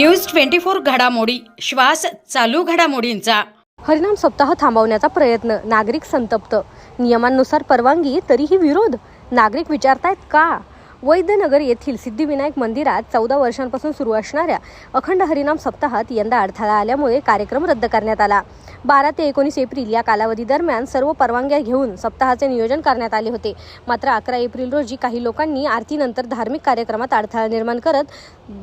News twenty four घडामोडी. श्वास चालू घडामोडींचा. हरिनाम सप्ताह थांबवण्याचा प्रयत्न नागरिक संतप्त. नियमांनुसार परवानगी तरीही विरोध? नागरिक विचारतायत का? वैद्यनगर येथील सिद्धिविनायक मंदिरात चौदा वर्षांपासून सुरू असणाऱ्या अखंड हरिनाम सप्ताहात यंदा अडथळा आल्यामुळे कार्यक्रम रद्द करण्यात आला. बारा ते एकोणीस एप्रिल या कालावधी दरम्यान सर्व परवानग्या घेऊन सप्ताहाचे नियोजन करण्यात आले होते. मात्र अकरा एप्रिल रोजी काही लोकांनी आरतीनंतर धार्मिक कार्यक्रमात अडथळा निर्माण करत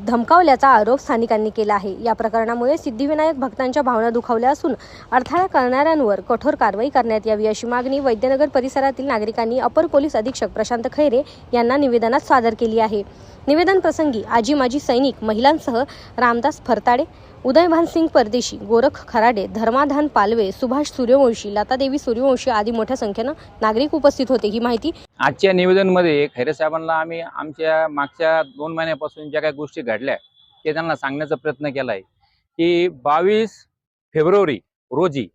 धमकावल्याचा आरोप स्थानिकांनी केला आहे. या प्रकरणामुळे सिद्धिविनायक भक्तांच्या भावना दुखावल्या असून अडथळा करणाऱ्यांवर कठोर कारवाई करण्यात यावी अशी मागणी वैद्यनगर परिसरातील नागरिकांनी अपर पोलीस अधीक्षक प्रशांत खैरे यांना निवेदनात सादर केली आहे. निवेदन प्रसंगी आजी माजी सैनिक महिलांसह रामदास फरताडे उदय भानसिंग परदेशी गोरख खराडे धर्माधान पालवे सुभाष सूर्यवंशी लतादेवी सूर्यवंशी आदी मोठ्या संख्येनं नागरिक उपस्थित होते. ही माहिती आजच्या निवेदनमध्ये खैरे साहेबांना आम्ही आमच्या मागच्या दोन महिन्यापासून ज्या काही गोष्टी घडल्या ते त्यांना सांगण्याचा प्रयत्न केला आहे की बावीस फेब्रुवारी रोजी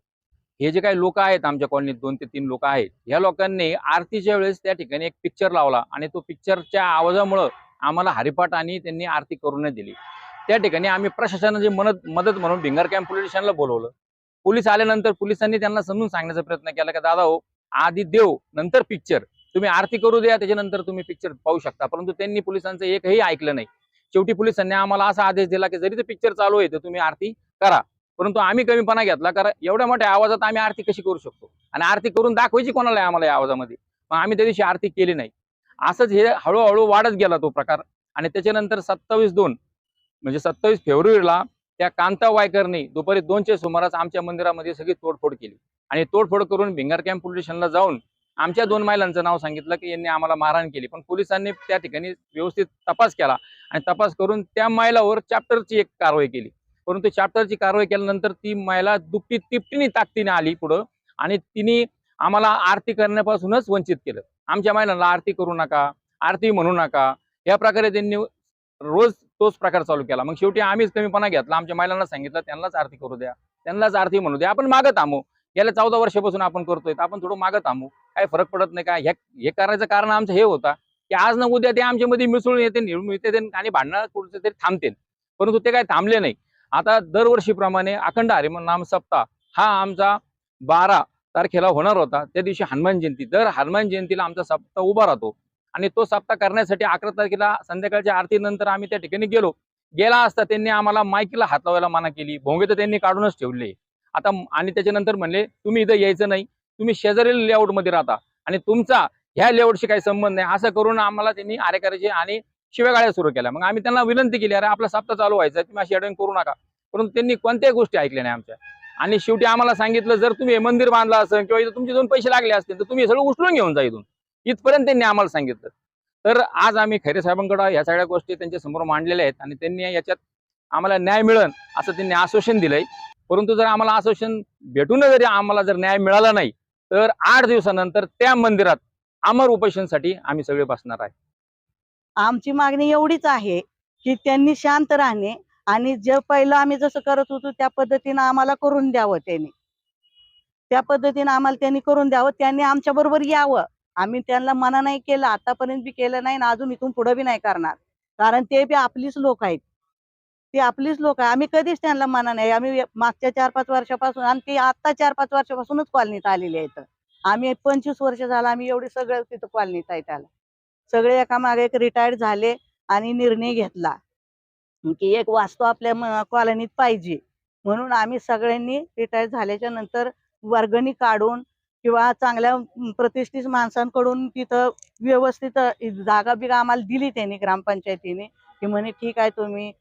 हे जे काही लोक आहेत आमच्या कॉलनीत दोन ते तीन लोक आहेत ह्या लोकांनी आरतीच्या वेळेस त्या ठिकाणी एक पिक्चर लावला आणि तो पिक्चरच्या आवाजामुळं आम्हाला हरिपाठ आणि त्यांनी आरती करू नाही दिली. त्या ठिकाणी आम्ही प्रशासनाची मदत मदत म्हणून भिंगार कॅम्प पोलीस स्टेशनला बोलवलं. पोलीस आल्यानंतर पोलिसांनी त्यांना समजून सांगण्याचा प्रयत्न केला की दादा हो आधी देव नंतर पिक्चर तुम्ही आरती करू द्या त्याच्यानंतर तुम्ही पिक्चर पाहू शकता. परंतु त्यांनी पोलिसांचं एकही ऐकलं नाही. शेवटी पोलिसांनी आम्हाला असा आदेश दिला की जरी ते पिक्चर चालू आहे तर तुम्ही आरती करा. परंतु आम्ही कमीपणा घेतला कारण एवढ्या मोठ्या आवाजात आम्ही आरती कशी करू शकतो? आणि आरती करून दाखवायची कोणाला आहे आम्हाला या आवाजामध्ये? मग आम्ही त्या दिवशी आरती केली नाही. असंच हे हळूहळू वाढत गेला तो प्रकार. आणि त्याच्यानंतर सत्तावीस दोन म्हणजे सत्तावीस फेब्रुवारीला त्या कांता वायकरनी दुपारी दोनच्या सुमारास आमच्या मंदिरामध्ये सगळी तोडफोड केली. आणि तोडफोड करून भिंगार कॅम्प पोलीस स्टेशनला जाऊन आमच्या दोन महिलांचं नाव सांगितलं की यांनी आम्हाला मारहाण केली. पण पोलिसांनी त्या ठिकाणी व्यवस्थित तपास केला आणि तपास करून त्या महिलावर चॅप्टरची एक कारवाई केली. परंतु चॅप्टरची कारवाई केल्यानंतर ती महिला दुपटी तिपटीने ताकदीने आली पुढं आणि तिने आम्हाला आरती करण्यापासूनच वंचित केलं. आमच्या महिलांना आरती करू नका आरती म्हणू नका. या प्रकारे त्यांनी रोज तोच प्रकार चालू केला. मग शेवटी आम्हीच कमीपणा घेतला. आमच्या महिलांना सांगितलं त्यांनाच आरती करू द्या. त्यांनाच आरती म्हणू द्या. आपण मागत थांबू. गेल्या चौदा वर्षापासून आपण करतोय. तर आपण थोडं मागं थांबू. काही फरक पडत नाही का? हे करायचं कारण आमचं हे होता की आज न उद्या ते आमच्यामध्ये मिसळून येते निवडून येते आणि भांडणं कुठे तरी थांबते परंतु ते काय थांबले नाही. आता दरवर्षीप्रमाणे अखंड हरिमन नाम सप्ताह हा आमचा बारा तारखेला होणार होता. त्या दिवशी हनुमान जयंती. दर हनुमान जयंतीला आमचा सप्ताह उभा राहतो. आणि तो सप्ताह करण्यासाठी अकरा तारखेला संध्याकाळच्या आरतीनंतर आम्ही त्या ठिकाणी गेलो. गेला असता त्यांनी आम्हाला माईकीला हात लावायला माना केली. भोंगे तर त्यांनी काढूनच ठेवले. आता आणि त्याच्यानंतर म्हणले तुम्ही इथं यायचं नाही. तुम्ही शेजारील लेआउटमध्ये राहता. आणि तुमचा ह्या लेआउटशी काही संबंध नाही. असं करून आम्हाला त्यांनी आरे करायचे आणि शिव्यागाळ्या सुरू केल्या. मग आम्ही त्यांना विनंती केली अरे आपला सप्ताह चालू व्हायचा तुम्ही अशी अडवण करू नका. परंतु त्यांनी कोणत्याही गोष्टी ऐकल्या नाही आमच्या. आणि शेवटी आम्हाला सांगितलं जर तुम्ही हे मंदिर बांधलं असेल किंवा इथं तुमचे दोन पैसे लागले असतील तर तुम्ही हे सगळं उचलून घेऊन जा इथून. इथपर्यंत त्यांनी आम्हाला सांगितलं. तर आज आम्ही खैरे साहेबांकडे ह्या सगळ्या गोष्टी त्यांच्यासमोर मांडलेल्या आहेत आणि त्यांनी याच्यात आम्हाला न्याय मिळेल असं त्यांनी आश्वासन दिलंय. परंतु जर आम्हाला आश्वासन भेटून जरी आम्हाला जर न्याय मिळाला नाही तर आठ दिवसानंतर त्या मंदिरात अमर उपोषणसाठी आम्ही सगळे बसणार आहे. आमची मागणी एवढीच आहे की त्यांनी शांत राहणे आणि जे पहिलं आम्ही जसं करत होतो त्या पद्धतीनं आम्हाला करून द्यावं त्यांनी. त्या पद्धतीनं आम्हाला त्यांनी करून द्यावं त्यांनी आमच्या बरोबर यावं. आम्ही त्यांना मना नाही केलं आतापर्यंत बी केलं नाही अजून इथून पुढे बी नाही करणार. कारण ते बी आपलीच लोक आहेत. ते आपलीच लोक आहे आम्ही कधीच त्यांना मना नाही. आम्ही मागच्या चार पाच वर्षापासून आणि ते आता चार पाच वर्षापासूनच कॉलनीत आलेले आहेत आम्ही पंचवीस वर्ष झालं आम्ही एवढे सगळं तिथं कॉलनीत आहे त्याला. सगळे एकामागे एक रिटायर्ड झाले आणि निर्णय घेतला. की एक वास्तू आपल्या कॉलनीत पाहिजे. म्हणून आम्ही सगळ्यांनी रिटायर झाल्याच्यानंतर वर्गणी काढून किंवा चांगल्या प्रतिष्ठित माणसांकडून तिथं व्यवस्थित जागा बिगा आम्हाला दिली त्यांनी ग्रामपंचायतीने. की म्हणे ठीक आहे तुम्ही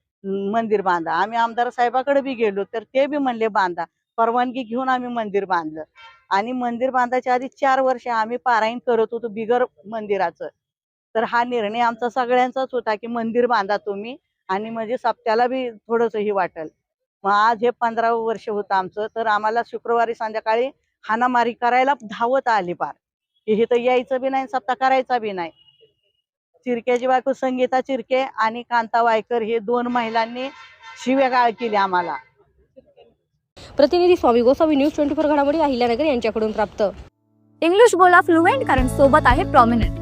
मंदिर बांधा. आम्ही आमदार साहेबाकडे बी गेलो तर ते बी म्हणले बांधा. परवानगी घेऊन आम्ही मंदिर बांधलं. आणि मंदिर बांधायच्या आधी चार वर्ष आम्ही पारायण करत होतो बिगर मंदिराचं. तर हा निर्णय आमचा सगळ्यांचाच होता की मंदिर बांधा तुम्ही आणि म्हणजे सप्त्याला बी थोडंसं ही वाटेल. मग आज हे पंधरा वर्ष होतं आमचं तर आम्हाला शुक्रवारी संध्याकाळी हाणामारी करायला धावत आली पार. की इथं यायचं बी नाही सप्ताह करायचा बी नाही. चिरक्याची बायको संगीता चिरके आणि कांता वायकर हे दोन महिलांनी शिवेगाळ केली आम्हाला. प्रतिनिधी Swami Gosavi news twenty four घडामोडी अहिल्यानगर यांच्याकडून प्राप्त. इंग्लिश बोला फ्लुएंट कारण सोबत आहे प्रॉमिनंट